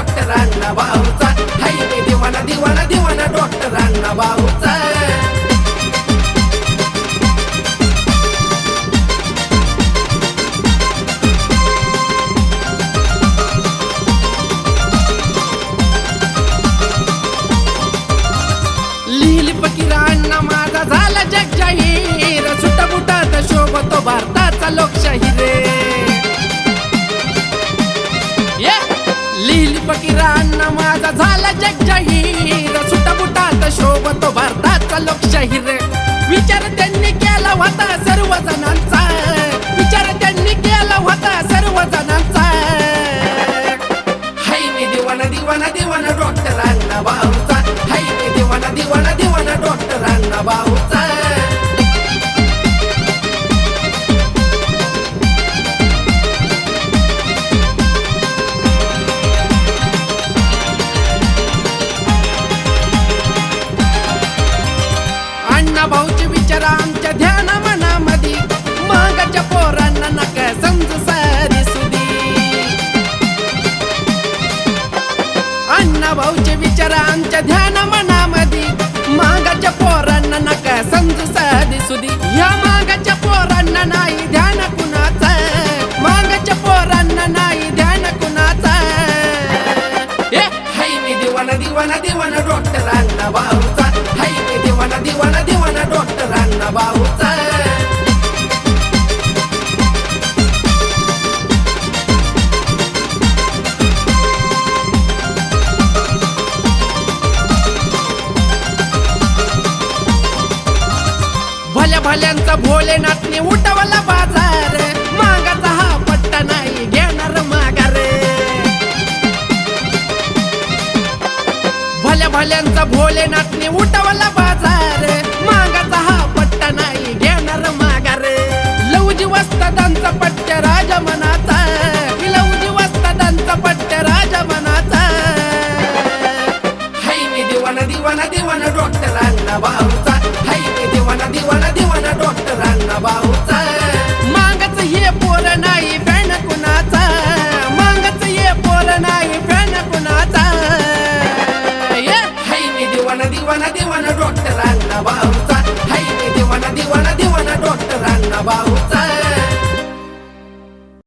डॉक्टरांना भाऊचा हाय मी दिवाना दिवाना दिवाना डॉक्टरांना भाऊचा लिहिली फकीरांना माझा झाला जग जाहीर सुटा शोभतो भारताचा लोक भाऊचा विचार आमच्या ध्यान मनामध्ये. मागाच्या पोरांना नका समजू सारी सुदी अण्णा भाऊचे विचार आमच्या ध्यान दिवाना दिवाना दिवाना डॉक्टर अण्णा भाऊचा हाय मी दिवाना दिवाना दिवाना डॉक्टर अण्णा भाऊचा भल्या भल्यांचा भोलेनाथने उठवला भल्या भल्यांचा भोलेनाथने उठवला बाजार. मागाचा हा पट्टा नाही घेणार माघार. लवजी वस्तादांचा राजा मनाचा. लवजी वस्तादांचा राजा मनाचा. हाय मी दिवाना दिवाना दिवाना डॉक्टरांना अण्णा भाऊचा. हाय मी दिवाना दिवाना दिवाना डॉक्टरांना अण्णा भाऊचा.